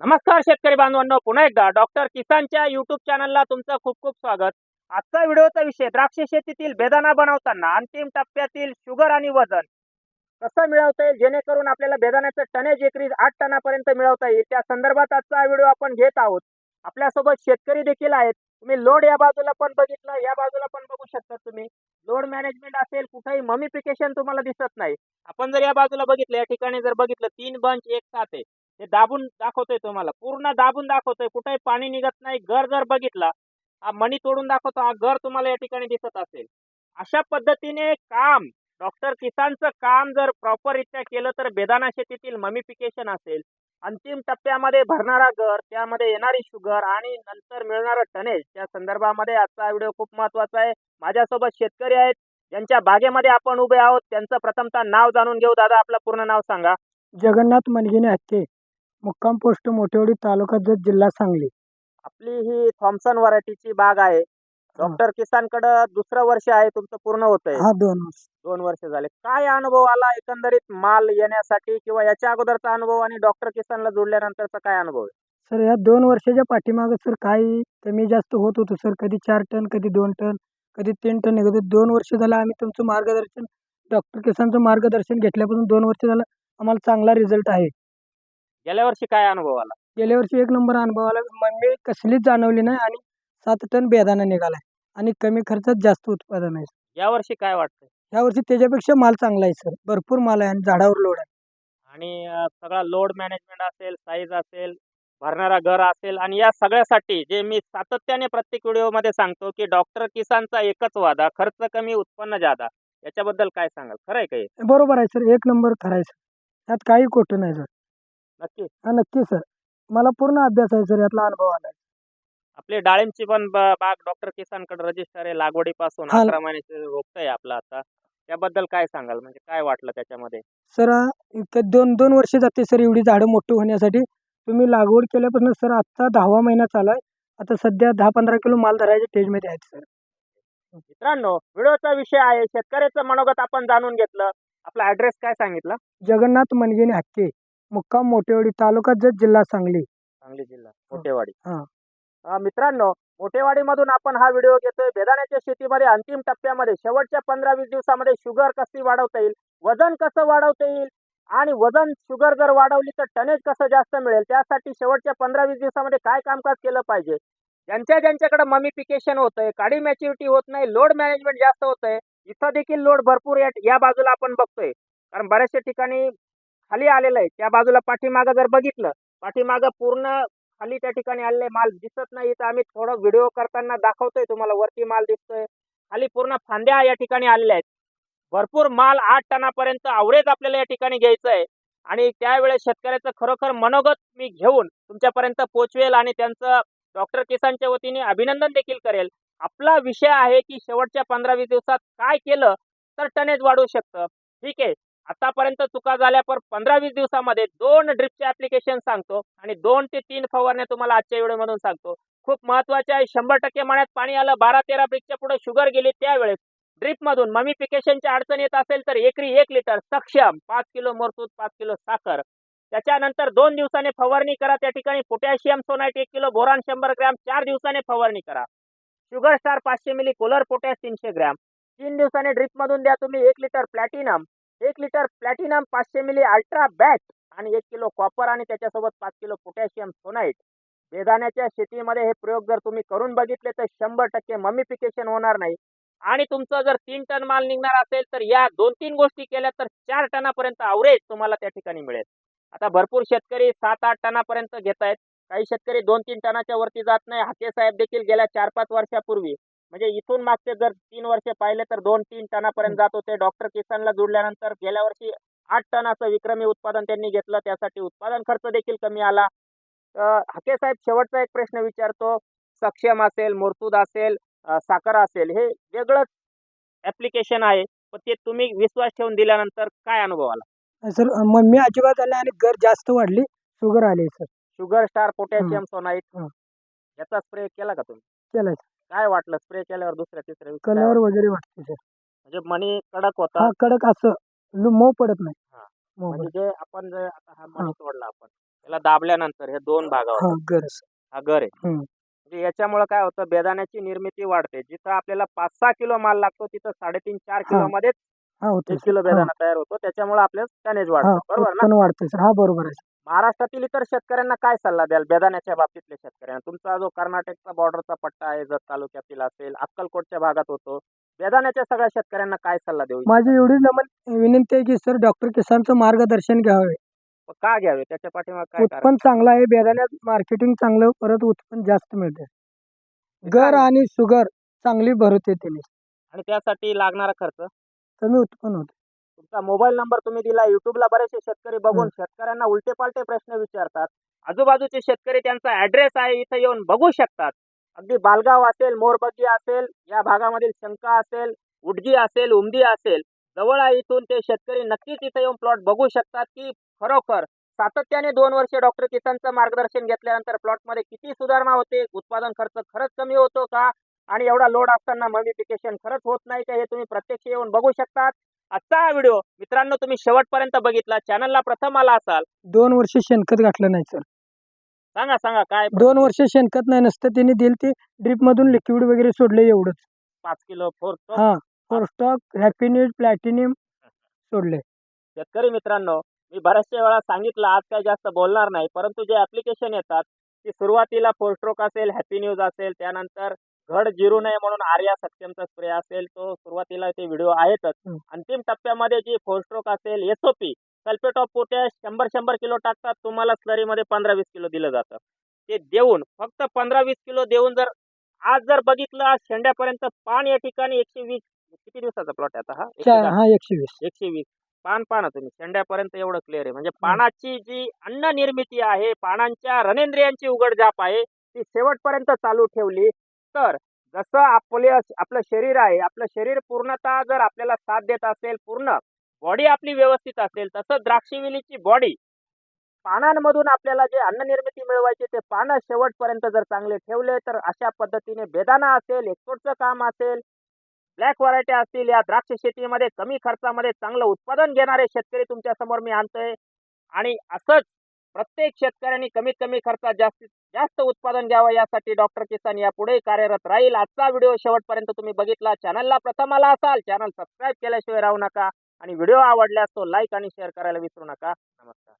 नमस्कार शेतकरी बांधवांनो पुन्हा एकदा डॉक्टर किसानच्या युट्यूब चॅनलला तुमचं खूप खूप स्वागत. आजचा व्हिडिओचा विषय द्राक्ष शेतीतील बेदाना बनवताना अंतिम टप्प्यातील शुगर आणि वजन कसं मिळवता येईल? जेणेकरून आपल्याला बेदाण्याचं टनेज एकरी आठ टनापर्यंत मिळवता येईल. त्या संदर्भात आजचा व्हिडिओ आपण घेत आहोत. आपल्यासोबत शेतकरी देखील आहेत. तुम्ही लोड या बाजूला पण बघितलं या बाजूला पण बघू शकता तुम्ही. लोड मॅनेजमेंट असेल कुठेही ममिफिकेशन तुम्हाला दिसत नाही. आपण जर या बाजूला बघितलं या ठिकाणी जर बघितलं तीन बंच एक साथ आहे. हे दाबून दाखवतोय तुम्हाला. पूर्ण दाबून दाखवतोय. कुठेही पाणी निघत नाही. घर जर बघितला हा मणी तोडून दाखवतो. हा घर तुम्हाला या ठिकाणी दिसत असेल. अशा पद्धतीने काम डॉक्टर किसानचं काम जर प्रॉपररित्या केलं तर बेदाना शेतीतील ममिफिकेशन असेल. अंतिम टप्प्यामध्ये भरणारा घर त्यामध्ये येणारी शुगर आणि नंतर मिळणारं टनेज त्या संदर्भामध्ये आजचा व्हिडिओ खूप महत्त्वाचा आहे. माझ्यासोबत शेतकरी आहेत. ज्यांच्या बागेमध्ये आपण उभे आहोत. त्यांचं प्रथमतः नाव जाणून घेऊ. दादा आपलं पूर्ण नाव सांगा. जगन्नाथ मनगिने हत्ते मुक्काम पोस्ट मोठेवाडी तालुका जत जिल्हा सांगली. आपली ही थॉम्सन व्हरायटीची बाग आहे. डॉक्टर किसानकडे दुसरं वर्ष आहे तुमचं पूर्ण होतंय. हा दोन वर्ष. दोन वर्ष झाले. काय अनुभव आला? एकंदरीत माल येण्यासाठी किंवा याच्या अगोदरचा अनुभव आणि डॉक्टर किसानला जोडल्यानंतरचा काय अनुभव? आहे सर या दोन वर्षाच्या पाठीमागं सर काही कमी जास्त होत होतं सर. कधी चार टन कधी दोन टन कधी तीन टन निघत होतं. दोन वर्ष झालं आम्ही तुमचं मार्गदर्शन डॉक्टर किसानचं मार्गदर्शन घेतल्यापासून दोन वर्ष झालं आम्हाला चांगला रिझल्ट आहे. गेल्या वर्षी काय अनुभव आला? गेल्या वर्षी एक नंबर अनुभव आला. मम्मी कसलीच जाणवली नाही आणि सात टन बेदाणा निघाला आणि कमी खर्चात जास्त उत्पादन आहे. या वर्षी काय वाटतंय? या वर्षी त्याच्यापेक्षा माल चांगला आहे सर. भरपूर माल आहे आणि झाडावर लोड आहे. आणि अं, सगळा लोड मॅनेजमेंट असेल साईज असेल भरणारा घर असेल आणि या सगळ्यासाठी जे मी सातत्याने प्रत्येक व्हिडिओमध्ये सांगतो की डॉक्टर किसानचा एकच वादा खर्च कमी उत्पन्न जादा. याच्याबद्दल काय सांगाल? खरं आहे का हे? बरोबर आहे सर. एक नंबर खरं आहे सर. यात काही खोटं नाही सर. नक्की हा नक्की सर. मला पूर्ण अभ्यास आहे सर यातला अनुभव आला आहे. आपली डाळिंबची पण ब- बाग डॉक्टर किसानकडे रजिस्टर आहे. लागवडीपासून हा. अकरा महिन्याचे रोपटं आहे आपलं आता. त्याबद्दल काय सांगाल? म्हणजे काय वाटलं त्याच्यामध्ये? सर हा दोन दोन वर्ष जाते सर एवढी झाडं मोठी होण्यासाठी. तुम्ही लागवड केल्यापासून सर आत्ता दहावा महिना चालू आहे. आता सध्या दहा पंधरा किलो माल धरायच्या स्टेजमध्ये आहेत सर. मित्रांनो व्हिडिओचा विषय आहे. शेतकऱ्याचं मनोगत आपण जाणून घेतलं. आपला ऍड्रेस काय सांगितलं? जगन्नाथ मनगेने हक्के मुक्काम मोठेवाडी तालुका जत जिल्हा सांगली. सांगली जिल्हा मोठेवाडी हा. अं, मित्रांनो मोठेवाडीमधून आपण हा व्हिडिओ घेतोय. बेदाण्याच्या शेतीमध्ये अंतिम टप्प्यामध्ये शेवटच्या पंधरा वीस दिवसामध्ये शुगर कशी वाढवता येईल वजन कसं वाढवता येईल आणि वजन शुगर जर वाढवली तर टनेज कसं जास्त मिळेल? त्यासाठी शेवटच्या पंधरा वीस दिवसामध्ये काय कामकाज केलं पाहिजे? ज्यांच्या ज्यांच्याकडे ममिफिकेशन होतंय काडी मॅच्युरिटी होत नाही लोड मॅनेजमेंट जास्त होतंय इथं देखील लोड भरपूर या या बाजूला आपण बघतोय. कारण बऱ्याचशा ठिकाणी खाली आलेलं आहे. त्या बाजूला पाठीमागं जर बघितलं पाठीमागं पूर्ण खाली त्या ठिकाणी आलेले माल दिसत नाही. तर आम्ही थोडं व्हिडिओ करताना दाखवतोय तुम्हाला वरती माल दिसतोय. खाली पूर्ण फांद्या या ठिकाणी आलेल्या आहेत. भरपूर माल आठ टनापर्यंत आवरेज आपल्याला या ठिकाणी घ्यायचं आहे. आणि त्यावेळेस शेतकऱ्याचं खरोखर मनोगत मी घेऊन तुमच्यापर्यंत पोचवेल आणि त्यांचं डॉक्टर किसानच्या वतीने अभिनंदन देखील करेल. आपला विषय आहे की शेवटच्या पंधरा वीस दिवसात काय केलं तर टनेज वाढू शकतं. ठीक आहे. आतापर्यंत चुका झाल्या पर पंधरा वीस दिवसामध्ये दोन ड्रिपचे ऍप्लिकेशन सांगतो आणि दोन ते तीन फवारण्या तुम्हाला आजच्या व्हिडिओमधून सांगतो. खूप महत्त्वाचे आहे शंभर टक्के माण्यात पाणी आलं बारा तेरा ब्रिकच्या पुढे शुगर गेली त्यावेळेस ड्रिपमधून ममिफिकेशनच्या अडचण येत असेल तर एकरी एक लिटर सक्षम पाच किलो मोरतूत पाच किलो साखर. त्याच्यानंतर दोन दिवसाने फवारणी करा त्या ठिकाणी पोटॅशियम सोनाईट एक किलो बोरान शंभर ग्रॅम चार दिवसाने फवारणी करा. शुगर स्टार पाचशे मिली कोलर पोटॅश तीनशे ग्रॅम. तीन दिवसाने ड्रिपमधून द्या तुम्ही एक लिटर प्लॅटिनम एक लिटर प्लॅटिनम पाचशे मिली अल्ट्रा बॅट आणि एक किलो कॉपर आणि त्याच्यासोबत पाच किलो पोटॅशियम सोनाईट बेदाण्याच्या शेतीमध्ये हे प्रयोग जर तुम्ही करून बघितले तर शंभर टक्के मम्मीफिकेशन होणार नाही. आणि तुमचं जर तीन टन माल निघणार असेल तर या दोन तीन गोष्टी केल्या तर चार टनापर्यंत अवरेज तुम्हाला त्या ठिकाणी मिळेल. आता भरपूर शेतकरी सात आठ टनापर्यंत घेत आहेत काही शेतकरी दोन तीन टनाच्या वरती जात नाही. हाके साहेब देखील गेल्या चार पाच वर्षापूर्वी म्हणजे इथून मागचे जर तीन वर्ष पाहिले तर दोन तीन टनापर्यंत जात होते. डॉक्टर किसानला जोडल्यानंतर गेल्या वर्षी आठ टन असं विक्रमी उत्पादन त्यांनी घेतलं. त्यासाठी उत्पादन खर्च देखील कमी आला. हाके साहेब शेवटचा एक प्रश्न विचारतो. सक्षम असेल मुरतूद असेल साखर असेल हे वेगळंच ऍप्लिकेशन आहे. पण ते तुम्ही विश्वास ठेवून दिल्यानंतर काय अनुभव आला? सर मम्मी अजिबात आले आणि घर जास्त वाढली. शुगर आली सर. शुगर स्टार पोटॅशियम सोनाईट. याचा स्प्रे केला का तुम्ही? केलाय काय वाटलं स्प्रे केल्यावर दुसऱ्या तिसऱ्या दिवशी काय कलर वाटलं? वगैरे वाटते सर. म्हणजे मणी कडक होता. हा कडक असं लु- मऊ पडत नाही. हा. मऊ म्हणजे. जे आपण जे आता हा मणी तोडला आपण त्याला दाबल्यानंतर हे दोन भागावर हा गरज हा गर आहे. हम्म. म्हणजे याच्यामुळे काय होतं बेदाण्याची निर्मिती वाढते. जिथं आपल्याला पाच सहा किलो माल लागतो तिथं साडेतीन चार किलो मध्ये हा होते एक किलो बेदाणा तयार होतो. त्याच्यामुळे आपल्याला टनेज हा वाढतं. बरोबर ना? उत्पन्न वाढते सर. हा बरोबर आहे महाराष्ट्रातील इतर शेतकऱ्यांना काय सल्ला द्याल? बेदाण्याच्या बाबतीतल्या शेतकऱ्यांना. तुमचा जो कर्नाटकचा बॉर्डरचा पट्टा आहे जत तालुक्यातील असेल अक्कलकोटच्या भागात होतो बेदाण्याच्या सगळ्या शेतकऱ्यांना काय सल्ला देऊ माझी एवढी नमन विनंती आहे की सर डॉक्टर किसानचं मार्गदर्शन घ्यावे. का घ्यावे? त्याच्या पाठीमागे काय उत्पन्न चांगलं आहे बेदाण्यात मार्केटिंग चांगलं परत उत्पन्न जास्त मिळते गर आणि शुगर चांगली भरवते त्याने. आणि त्यासाठी लागणारा खर्च? कमी उत्पन्न होते तुमचा मोबाईल नंबर तुम्ही दिला युट्यूबला बरेचसे शेतकरी बघून शेतकऱ्यांना उलटे पालटे प्रश्न विचारतात. आजूबाजूचे शेतकरी त्यांचा ऍड्रेस आहे इथं येऊन बघू शकतात. अगदी बालगाव असेल मोरबगी असेल या भागामधील शंका असेल उडगी असेल उमदी असेल जवळ आहे इथून ते शेतकरी नक्कीच इथं येऊन प्लॉट बघू शकतात की खरोखर सातत्याने दोन वर्षे डॉक्टर किसानचं मार्गदर्शन घेतल्यानंतर प्लॉटमध्ये किती सुधारणा होते उत्पादन खर्च खरंच कमी होतो का? आणि एवढा लोड असताना मॉडिफिकेशन खरंच होत नाही का? हे तुम्ही प्रत्यक्ष येऊन बघू शकतात. आजचा हा व्हिडिओ मित्रांनो तुम्ही शेवटपर्यंत बघितला चॅनलला प्रथम आला असाल. दोन वर्ष शेणखत घातलं नाही सर सांगा सांगा काय दोन वर्ष शेणखत नाही नसतं त्यांनी दिलं ते ड्रीप मधून लिक्विड वगैरे सोडले एवढंच. पाच किलो फोर हा फॉर स्टॉक हॅपीनेस प्लॅटिनियम सोडले. शेतकरी मित्रांनो मी बऱ्याचशा वेळा सांगितलं आज काही जास्त बोलणार नाही परंतु जे ऍप्लिकेशन येतात ती सुरुवातीला फोरस्ट्रोक असेल हॅपी न्यूज असेल त्यानंतर घड जिरू नये म्हणून आर्या सत्यमचा स्प्रे असेल तो सुरुवातीला ते व्हिडिओ आहेतच. अंतिम टप्प्यामध्ये जी फोरस्ट्रोक असेल एसओपी सल्फेट ऑफ पोटॅश शंभर शंभर किलो टाकतात तुम्हाला स्लरीमध्ये पंधरा वीस किलो दिलं जातं. ते देऊन फक्त पंधरा वीस किलो देऊन जर आज जर बघितलं आज शेंड्यापर्यंत पान या ठिकाणी एकशे वीस किती दिवसाचा प्लॉट आहे आता हा? एकशे वीस. एकशे वीस. पान पाना तुम्ही शेंड्यापर्यंत एवढं क्लिअर आहे. म्हणजे पानाची जी अन्न निर्मिती आहे पानांच्या रनेंद्रियांची उघडझाप आहे ती शेवटपर्यंत चालू ठेवली तर जसं आपले आपलं शरीर आहे आपलं शरीर पूर्णतः जर आपल्याला साथ देत असेल पूर्ण बॉडी आपली व्यवस्थित असेल तसं द्राक्षविलीची बॉडी पानांमधून आपल्याला जे अन्न निर्मिती मिळवायची ते पानं शेवटपर्यंत जर चांगले ठेवले तर अशा पद्धतीने बेदाना असेल एक्सपोर्टचं काम असेल ब्लॅक व्हरायटी असतील या द्राक्ष शेतीमध्ये कमी खर्चामध्ये चांगलं उत्पादन घेणारे शेतकरी तुमच्यासमोर मी आणतोय. आणि असंच प्रत्येक शेतकऱ्यांनी कमीत कमी खर्चात जास्तीत जास्त उत्पादन घ्यावं यासाठी डॉक्टर किसान यापुढे कार्यरत राहील. आजचा व्हिडिओ शेवटपर्यंत तुम्ही बघितला. चॅनलला प्रथम आला असाल चॅनल सबस्क्राईब केल्याशिवाय राहू नका. आणि व्हिडिओ आवडल्यास तो लाईक आणि शेअर करायला विसरू नका. नमस्कार.